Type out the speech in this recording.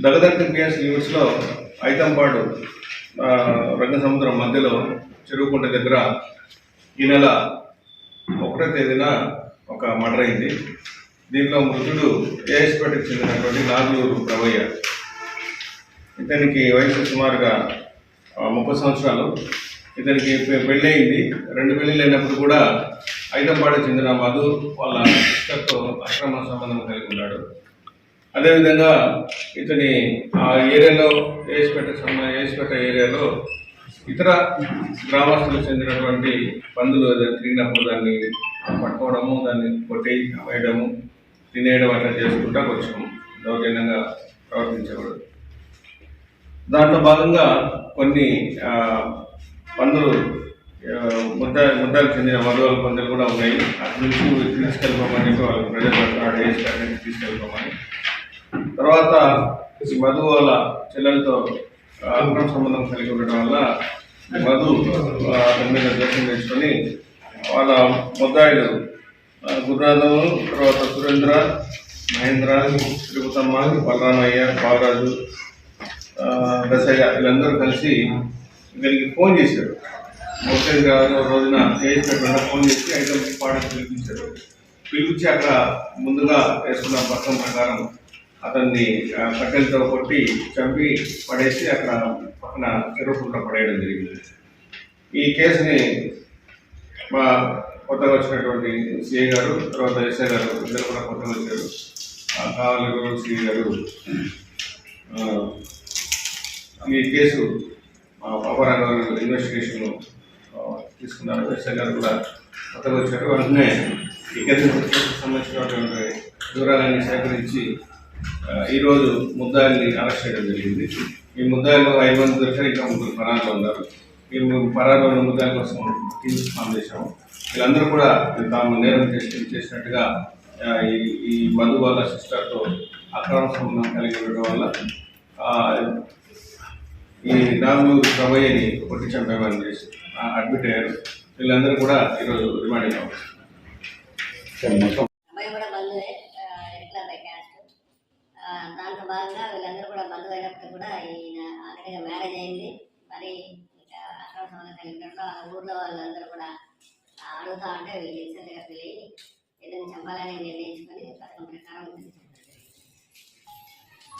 Dagadarthi PS న్యూస్లో ఐతంపాడు రంగసముద్రం మధ్యలో చెరువుకుంట దగ్గర ఈ నెల ఒకటో తేదీన ఒక మర్డర్ అయింది. దీంట్లో మృతుడు ఏఎస్పేటకు చెందినటువంటి నాగూరు ప్రవయ్య ఇతనికి వయసు సుమారుగా ముప్పై సంవత్సరాలు. ఇతనికి పె- పెళ్ళయింది రెండు పెళ్ళిళ్ళు అయినప్పుడు కూడా ఐదంపాడు చెందిన మధు వాళ్ళ సిస్టర్తో అక్రమ సంబంధం కలిగి ఉన్నాడు. అదేవిధంగా ఇతని ఆ ఏరియాలో ఏసుపేట సంబ- ఏసుపేట ఏరియాలో ఇతర గ్రామస్తులకు చెందినటువంటి పందులు తిరిగినప్పుడు దాన్ని పట్టుకోవడము దాన్ని కొట్టి వేయడము తినేయడం అట్లా చేసుకుంటా కొంచెం దౌర్జన్యంగా ప్రవర్తించేవాడు దాంట్లో భాగంగా కొన్ని పందులు ముద్ద ముద్దాలకు చెందిన మధువాల పందులు కూడా ఉన్నాయి. అటు నుంచి తీసుకెళ్ళిపోమని చెప్పి వాళ్ళకి ప్రజలు పెడుతున్నాడు ఏజ్ నుంచి తీసుకెళ్ళిపోమని తర్వాత మధు వాళ్ళ చెల్లెలతో ఆ, అక్రమ సంబంధం కలిగి ఉండడం వల్ల మధు అతని మీద దర్శనం చేసుకొని వాళ్ళ ముద్దాయిలు ఆ, గురునాథం తర్వాత సురేంద్ర మహేంద్ర తిరుపతమ్మ బలరామయ్య బాలరాజు దశయ్య వీళ్ళందరూ కలిసి వీళ్ళకి ఫోన్ చేశారు. ఒకటే రోజున చేసినటువంటి ఫోన్ చేసి ఐటమ్ పాటలు పిలిపించారు. పిలిపించి అక్కడ ముందుగా వేసుకున్న పథకం ప్రకారం అతన్ని కట్టెలతో కొట్టి చంపి పడేసి అక్కడ పక్కన చెరువుకుంట పడేయడం జరిగింది. ఈ కేసుని మా కొత్తగా వచ్చినటువంటి సిఐ గారు తర్వాత ఎస్ఐ గారు ఇద్దరు కూడా కొత్తగా వచ్చారు. కావాలి సిఐ గారు ఈ కేసు అపరాధ ఇన్వెస్టిగేషన్ తీసుకున్నారు. ఎస్ఐ గారు కూడా కొత్తగా వచ్చారు. వెంటనే ఈ కేసుకు సంబంధించినటువంటి వివరాలన్నీ సేకరించి ఈరోజు ముద్దాయిల్ని అరెస్ట్ చేయడం జరిగింది. ఈ ముద్దాయిలో ఐదు మంది దొరికారు ఇంకా ముగ్గురు పరారులో ఉన్నారు. ఈ ము- పరారులో ఉన్న ముద్దాయిల కోసం టీమ్స్ ఫామ్ చేశాము. వీళ్ళందరూ కూడా తాము నేరం చేసి చేసినట్టుగా ఈ ఈ మధు వాళ్ళ సిస్టర్తో అక్రమ సంబంధం కలిగి ఉండడం వల్ల ఈ రాములు రవయ్యని కొట్టి చంపేమని చేసి అడ్మిట్ అయ్యారు. వీళ్ళందరూ కూడా ఈరోజు రిమాండ్ అయ్యాము భాగంగా వీళ్ళందరూ కూడా బంధువు అయినప్పుడు కూడా ఈయన ఆల్రెడీగా మ్యారేజ్ అయింది. మరి ఇంకా అక్రమ సంబంధం కలిగి ఆ ఊర్లో వాళ్ళందరూ కూడా అడుగుతా ఉంటే వీళ్ళు ఇన్సెంట్గా వెళ్ళి ఇద్దరిని చంపాలని నిర్ణయించుకొని పథకం ప్రకారం